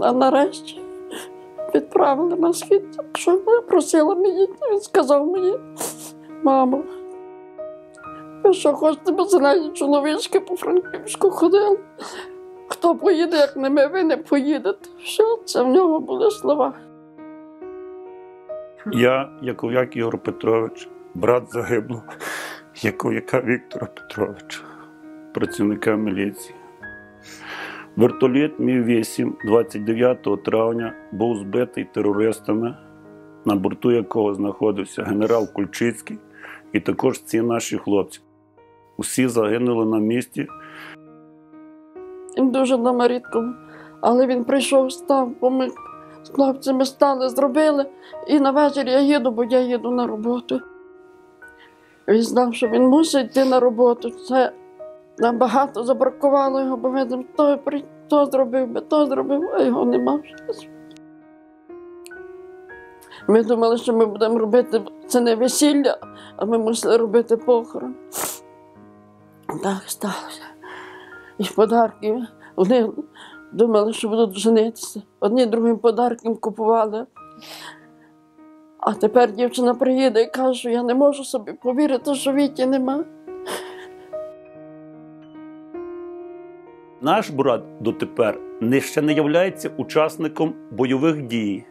А нарешті відправили на схід, що я просила мені. Він сказав мені, мамо, ви що хочете без зелені чоловічки по Франківську ходили? Хто поїде, як не ми, ви не поїдете. Все, це в нього були слова. Я, Яков'як Ігор Петрович, брат загиблого, Яков'яка Віктора Петровича, працівника міліції. Вертоліт Мі-8 29 травня був збитий терористами, на борту якого знаходився генерал Кульчицький і також ці наші хлопці. Усі загинули на місці. Він дуже нам рідко. Але він прийшов, став, бо ми з хлопцями стали, зробили. І на вечір я їду, бо я їду на роботу. Він знав, що він мусить йти на роботу. Це нам багато забракувало його, бо видимо, то, при- то зробив би, то зробив, а його нема. Ми думали, що ми будемо робити це не весілля, а ми мусили робити похорон. Так сталося. І подарки. Вони думали, що будуть женитися. Одні другим подарком купували. А тепер дівчина приїде і каже, я не можу собі повірити, що Віті нема. Наш брат дотепер не ще не являється учасником бойових дій.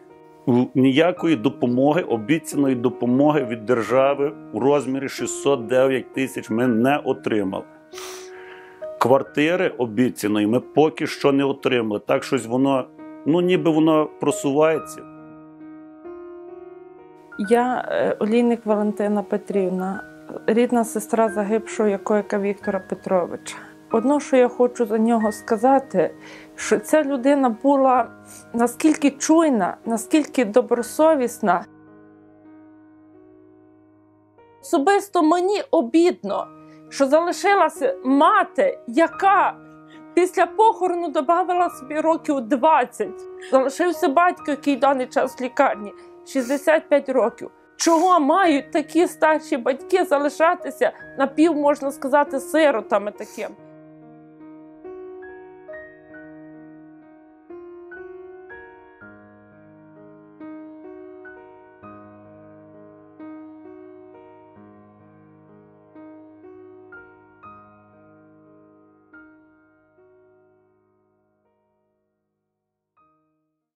Ніякої допомоги, обіцяної допомоги від держави у розмірі 609 тисяч ми не отримали. Квартири обіцяної ми поки що не отримали. Так щось воно, ну ніби воно просувається. Я е, олійник Валентина Петрівна, рідна сестра загибшого Якоїка Віктора Петровича. Одно, що я хочу за нього сказати, що ця людина була наскільки чуйна, наскільки добросовісна. Особисто мені обідно, що залишилася мати, яка після похорону додавала собі років 20. Залишився батько, який даний час в лікарні. 65 років. Чого мають такі старші батьки залишатися напів, можна сказати, сиротами таким?